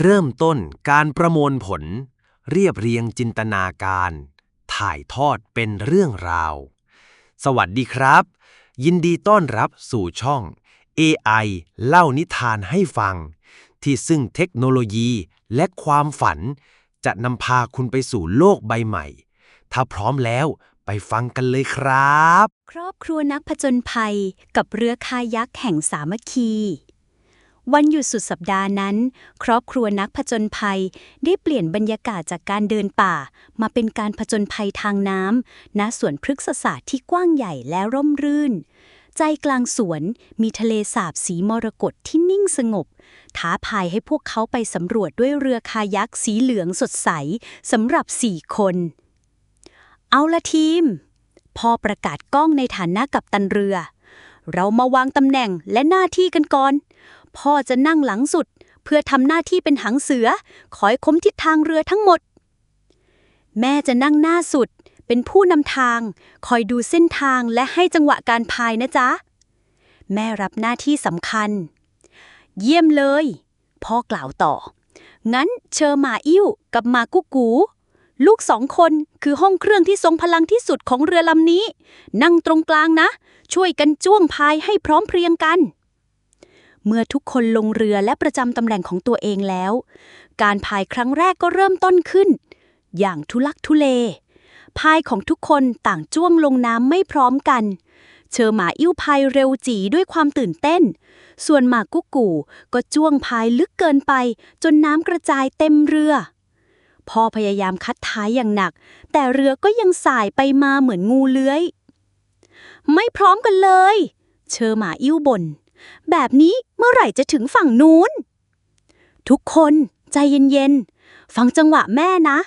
เริ่มต้นการประมวลผล เรียบเรียงจินตนาการ ถ่ายทอดเป็นเรื่องราว สวัสดีครับ ยินดีต้อนรับสู่ช่อง AI เล่านิทานให้ฟัง ที่ซึ่งเทคโนโลยีและความฝัน จะนำพาคุณไปสู่โลกใบใหม่ ถ้าพร้อมแล้วไปฟังกันเลยครับ ครอบครัวนักผจญภัยกับเรือคายักแห่งสามัคคี วันหยุดสุดสัปดาห์นั้น ครอบครัวนักผจญภัย ได้เปลี่ยนบรรยากาศจากการเดินป่า มาเป็นการผจญภัยทางน้ำณสวนพฤกษศาสตร์ที่กว้างใหญ่และร่มรื่น ใจกลางสวนมีทะเลสาบสีมรกตที่นิ่งสงบ ท้าพายให้พวกเขาไปสำรวจด้วยเรือคายักสีเหลืองสดใสสำหรับสี่คน เอาละทีมพ่อประกาศกล้องในฐานะกับตันเรือ เรามาวางตำแหน่งและหน้าที่กันก่อน พ่อจะนั่งหลังสุด เพื่อทำหน้าที่เป็นหางเสือ คอยค้มทิศทางเรือทั้งหมด แม่จะนั่งหน้าสุด เป็นผู้นำทาง คอยดูเส้นทางและให้จังหวะการพายนะจ๊ะ แม่รับหน้าที่สำคัญ เยี่ยมเลย พ่อกล่าวต่อ งั้นเชอหมาอิ่วกับหมากุกูลูกสองคนคือห้องเครื่องที่ทรงพลังที่สุดของเรือลำนี้ นั่งตรงกลางนะ ช่วยกันจ้วงพายให้พร้อมเพรียงกัน เมื่อทุกคนลงเรือและประจำตำแหน่งของตัวเองแล้ว การพายครั้งแรกก็เริ่มต้นขึ้น อย่างทุลักทุเล พายของทุกคนต่างจ้วงลงน้ำไม่พร้อมกัน เชอหมาอิ่วพายเร็วจีด้วยความตื่นเต้น ส่วนหมากุกกูก็จ้วงพายลึกเกินไป จนน้ำกระจายเต็มเรือพ่อพยายามคัดท้ายอย่างหนัก แต่เรือก็ยังสายไปมาเหมือนงูเลื้อย ไม่พร้อมกันเลย เชอหมาอิ่วบ่น แบบนี้เมื่อไหร่จะถึงฝั่งนู้น ทุกคนใจเย็นๆ ฟังจังหวะแม่นะ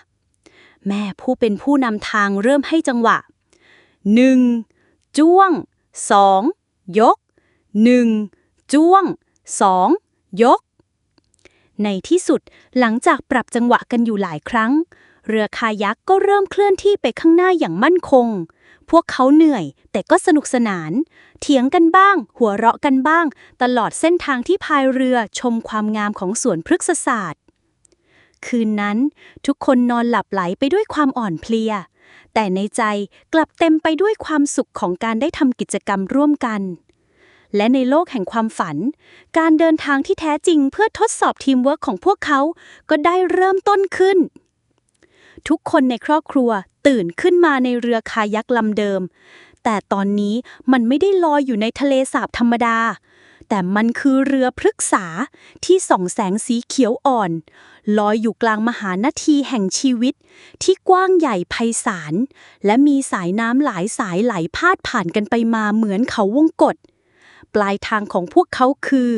แม่ผู้เป็นผู้นำทางเริ่มให้จังหวะ 1. จ้วง 2. ยก 1. จ้วง 2. ยก ในที่สุดหลังจากปรับจังหวะกันอยู่หลายครั้ง เรือคายักก็เริ่มเคลื่อนที่ไปข้างหน้าอย่างมั่นคง พวกเขาเหนื่อย แต่ก็สนุกสนาน เถียงกันบ้าง หัวเราะกันบ้าง ตลอดเส้นทางที่พายเรือชมความงามของสวนพฤกษศาสตร์ คืนนั้น ทุกคนนอนหลับไหลไปด้วยความอ่อนเพลีย แต่ในใจกลับเต็มไปด้วยความสุขของการได้ทำกิจกรรมร่วมกัน และในโลกแห่งความฝัน การเดินทางที่แท้จริงเพื่อทดสอบทีมเวิร์กของพวกเขาก็ได้เริ่มต้นขึ้น ทุกคนในครอบครัวตื่นขึ้นมาในเรือคายักลำเดิม แต่ตอนนี้มันไม่ได้ลอยอยู่ในทะเลสาบธรรมดา แต่มันคือเรือพฤกษาที่ส่องแสงสีเขียวอ่อน ลอยอยู่กลางมหานาทีแห่งชีวิต ที่กว้างใหญ่ไพศาล และมีสายน้ำหลายสายไหลพาดผ่านกันไปมาเหมือนเขาวงกฏปลายทางของพวกเขาคือ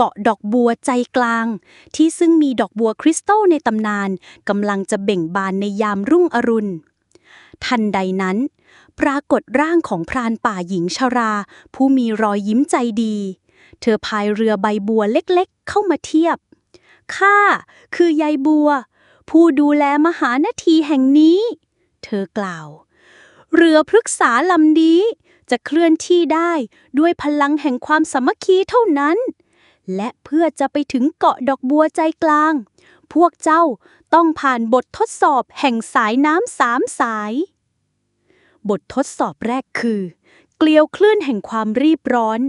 เกาะดอกบัวใจกลาง ที่ซึ่งมีดอกบัวคริสตัลในตำนานกำลังจะเบ่งบานในยามรุ่งอรุณ ทันใดนั้น ปรากฏร่างของพรานป่าหญิงชรา ผู้มีรอยยิ้มใจดี เธอพายเรือใบบัวเล็กๆ เข้ามาเทียบ ข้าคือยายบัว ผู้ดูแลมหานาทีแห่งนี้ เธอกล่าว เรือพฤกษาลำนี้จะเคลื่อนที่ได้ด้วยพลังแห่งความสามัคคีเท่านั้น และเพื่อจะไปถึงเกาะดอกบัวใจกลาง พวกเจ้าต้องผ่านบททดสอบแห่งสายน้ำสามสาย บททดสอบแรกคือ เกลียวคลื่นแห่งความรีบร้อน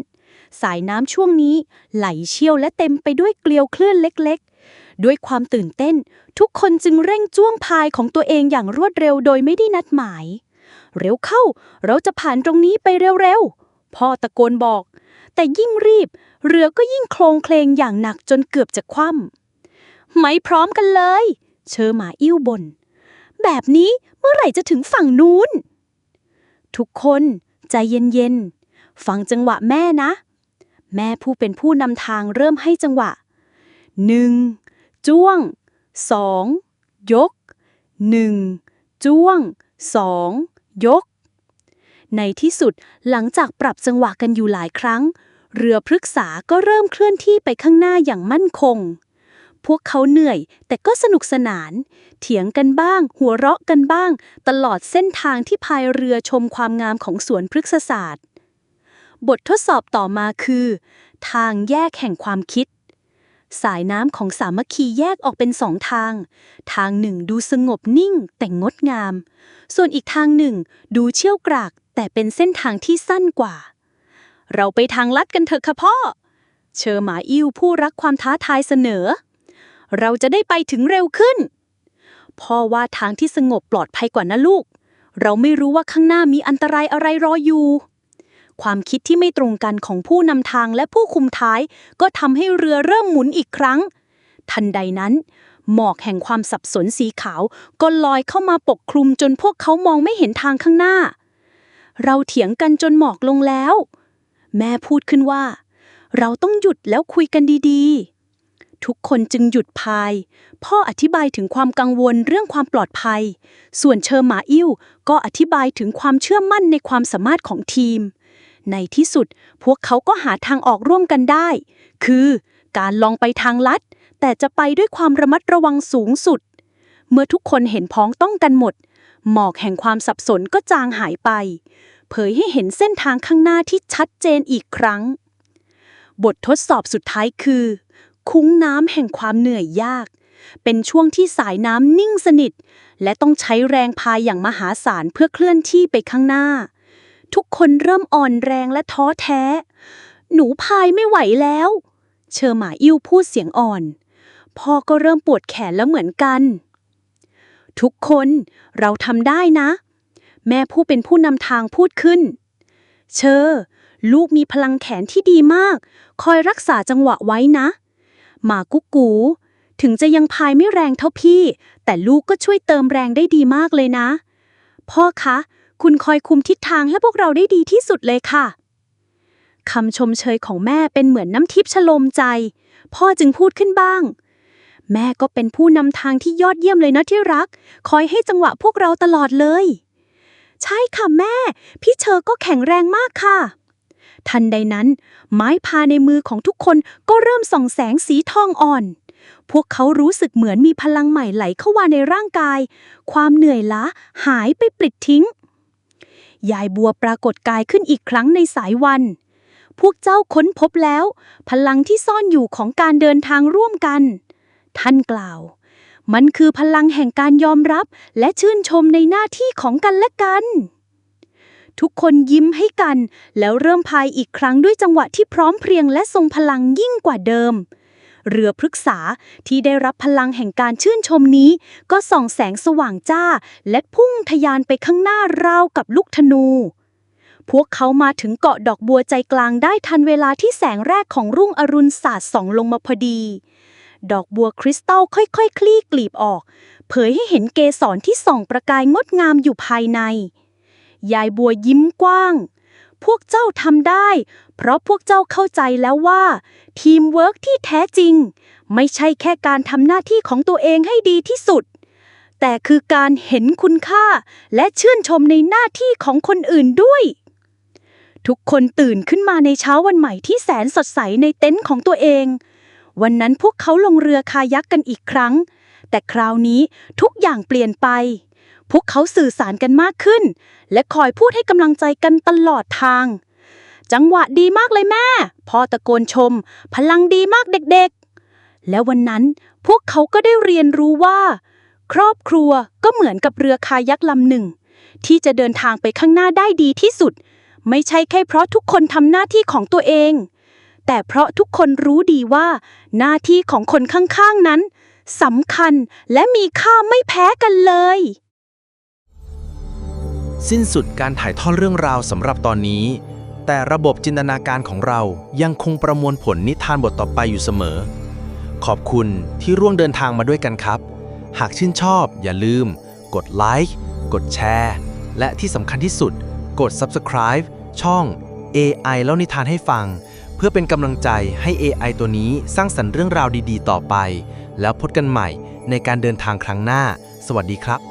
สายน้ำช่วงนี้ไหลเชี่ยวและเต็มไปด้วยเกลียวคลื่นเล็กๆ ด้วยความตื่นเต้น ทุกคนจึงเร่งจ้วงพายของตัวเองอย่างรวดเร็วโดยไม่ได้นัดหมาย เร็วเข้า เราจะผ่านตรงนี้ไปเร็วๆพ่อตะโกนบอก แต่ยิ่งรีบ เรือก็ยิ่งโคลงเคลงอย่างหนักจนเกือบจะคว่ำไม่พร้อมกันเลย เชอหมาอิ่วบน แบบนี้เมื่อไหร่จะถึงฝั่งนู้น ทุกคนใจเย็นๆ ฟังจังหวะแม่นะ แม่ผู้เป็นผู้นำทางเริ่มให้จังหวะ 1. จ้วง 2. ยก 1. จ้วง 2. ยก ในที่สุดหลังจากปรับจังหวะกันอยู่หลายครั้ง เรือพฤกษาก็เริ่มเคลื่อนที่ไปข้างหน้าอย่างมั่นคง พวกเขาเหนื่อยแต่ก็สนุกสนาน เถียงกันบ้าง หัวเราะกันบ้าง ตลอดเส้นทางที่พายเรือชมความงามของสวนพฤกษศาสตร์ บททดสอบต่อมาคือ ทางแยกแห่งความคิด สายน้ำของสามัคคีแยกออกเป็นสองทาง ทางหนึ่งดูสงบนิ่งแต่งดงาม ส่วนอีกทางหนึ่งดูเชี่ยวกรากแต่เป็นเส้นทางที่สั้นกว่า เราไปทางลัดกันเถอะค่ะพ่อ เชอร์หมาอิ้วผู้รักความท้าทายเสนอ เราจะได้ไปถึงเร็วขึ้น พ่อว่าทางที่สงบปลอดภัยกว่านะลูก เราไม่รู้ว่าข้างหน้ามีอันตรายอะไรรออยู่ ความคิดที่ไม่ตรงกันของผู้นำทางและผู้คุมท้าย ก็ทำให้เรือเริ่มหมุนอีกครั้ง ทันใดนั้น หมอกแห่งความสับสนสีขาวก็ลอยเข้ามาปกคลุมจนพวกเขามองไม่เห็นทางข้างหน้าเราเถียงกันจนหมอกลงแล้ว แม่พูดขึ้นว่า เราต้องหยุดแล้วคุยกันดีๆ ทุกคนจึงหยุดพาย พ่ออธิบายถึงความกังวลเรื่องความปลอดภัย ส่วนเชอร์หมาอิ้วก็อธิบายถึงความเชื่อมั่นในความสามารถของทีม ในที่สุดพวกเขาก็หาทางออกร่วมกันได้ คือการลองไปทางลัด แต่จะไปด้วยความระมัดระวังสูงสุด เมื่อทุกคนเห็นพ้องต้องกันหมด หมอกแห่งความสับสนก็จางหายไป เผยให้เห็นเส้นทางข้างหน้าที่ชัดเจนอีกครั้ง บททดสอบสุดท้ายคือ คุ้งน้ำแห่งความเหนื่อยยาก เป็นช่วงที่สายน้ำนิ่งสนิท และต้องใช้แรงพายอย่างมหาศาลเพื่อเคลื่อนที่ไปข้างหน้า ทุกคนเริ่มอ่อนแรงและท้อแท้ หนูพายไม่ไหวแล้ว เชอหมาอิ้วพูดเสียงอ่อน พ่อก็เริ่มปวดแขนแล้วเหมือนกัน ทุกคนเราทำได้นะ แม่ผู้เป็นผู้นำทางพูดขึ้น เชอ ลูกมีพลังแขนที่ดีมาก คอยรักษาจังหวะไว้นะ หมากุ๊กกู ถึงจะยังพายไม่แรงเท่าพี่ แต่ลูกก็ช่วยเติมแรงได้ดีมากเลยนะ พ่อคะ คุณคอยคุมทิศทางให้พวกเราได้ดีที่สุดเลยค่ะคำชมเชยของแม่เป็นเหมือนน้ำทิพย์ชโลมใจ พ่อจึงพูดขึ้นบ้าง แม่ก็เป็นผู้นำทางที่ยอดเยี่ยมเลยนะที่รัก คอยให้จังหวะพวกเราตลอดเลย ใช่ค่ะแม่ พี่เชอก็แข็งแรงมากค่ะ ทันใดนั้น ไม้พาในมือของทุกคนก็เริ่มส่องแสงสีทองอ่อน พวกเขารู้สึกเหมือนมีพลังใหม่ไหลเข้ามาในร่างกาย ความเหนื่อยล้าหายไปปลิดทิ้ง ยายบัวปรากฏกายขึ้นอีกครั้งในสายวัน พวกเจ้าค้นพบแล้ว พลังที่ซ่อนอยู่ของการเดินทางร่วมกัน ท่านกล่าว มันคือพลังแห่งการยอมรับและชื่นชมในหน้าที่ของกันและกัน ทุกคนยิ้มให้กัน แล้วเริ่มพายอีกครั้งด้วยจังหวะที่พร้อมเพรียงและทรงพลังยิ่งกว่าเดิม เรือพฤกษาที่ได้รับพลังแห่งการชื่นชมนี้ ก็ส่องแสงสว่างจ้า และพุ่งทะยานไปข้างหน้าราวกับลูกธนูพวกเขามาถึงเกาะดอกบัวใจกลางได้ทันเวลาที่แสงแรกของรุ่งอรุณสาดส่องลงมาพอดี ดอกบัวคริสตัลค่อยๆคคลี่กลีบออก เผยให้เห็นเกสรที่ส่องประกายงดงามอยู่ภายใน ยายบัวยิ้มกว้าง พวกเจ้าทำได้ เพราะพวกเจ้าเข้าใจแล้วว่า ทีมเวิร์กที่แท้จริง ไม่ใช่แค่การทำหน้าที่ของตัวเองให้ดีที่สุด แต่คือการเห็นคุณค่าและชื่นชมในหน้าที่ของคนอื่นด้วยทุกคนตื่นขึ้นมาในเช้าวันใหม่ที่แสนสดใสในเต็นท์ของตัวเอง วันนั้นพวกเขาลงเรือคายักกันอีกครั้ง แต่คราวนี้ทุกอย่างเปลี่ยนไป พวกเขาสื่อสารกันมากขึ้น และคอยพูดให้กำลังใจกันตลอดทาง จังหวะดีมากเลยแม่พ่อตะโกนชม พลังดีมากเด็กๆ แล้ววันนั้นพวกเขาก็ได้เรียนรู้ว่า ครอบครัวก็เหมือนกับเรือคายักลำหนึ่ง ที่จะเดินทางไปข้างหน้าได้ดีที่สุด ไม่ใช่แค่เพราะทุกคนทำหน้าที่ของตัวเอง แต่เพราะทุกคนรู้ดีว่า หน้าที่ของคนข้างๆนั้นสำคัญและมีค่าไม่แพ้กันเลย สิ้นสุดการถ่ายทอดเรื่องราวสำหรับตอนนี้ แต่ระบบจินตนาการของเรายังคงประมวลผลนิทานบทต่อไปอยู่เสมอ ขอบคุณที่ร่วมเดินทางมาด้วยกันครับ หากชื่นชอบอย่าลืม กดไลค์กดแชร์ และที่สำคัญที่สุด กด Subscribe ช่อง AI แล้วนิทานให้ฟัง เพื่อเป็นกำลังใจให้ AI ตัวนี้สร้างสรรค์เรื่องราวดีๆ ต่อไป แล้วพบกันใหม่ในการเดินทางครั้งหน้า สวัสดีครับ